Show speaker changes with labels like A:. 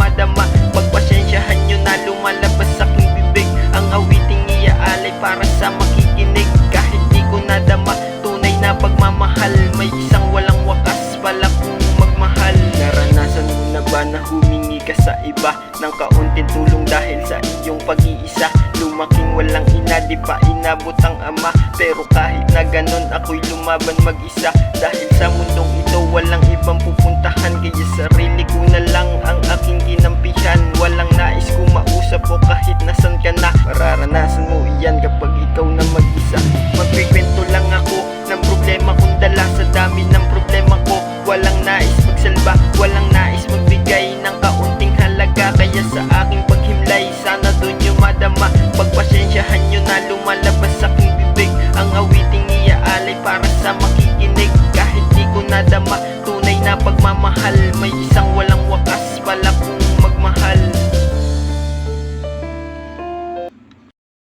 A: madama Pagpasensyahan nyo na lumalabas sa aking bibig. Ang awiting iaalay para sa makikinig. Kahit di ko nadama tunay na pagmamahal. May isang walang wakas pala kung magmahal. Naranasan mo na ba na humingi ka sa iba? Ng kaunting tulong dahil sa iyong pag-iisa. Lumaking walang ina, di pa inabot ang ama. Pero kahit na ganun ako'y lumaban mag-isa. Dahil sa mundong ito walang ibang pupuntahan kapag ikaw na mag-isa Magkikwento lang ako ng problema kong dala. Sa dami ng problema ko Walang nais magsalba, walang nais magbigay ng kaunting halaga. Kaya sa aking paghimlay, sana doon nyo madama. Pagpasensyahan nyo na lumalabas sa aking bibig. Ang awiting iaalay para sa makikinig. Kahit di ko nadama, tunay na pagmamahal. May isang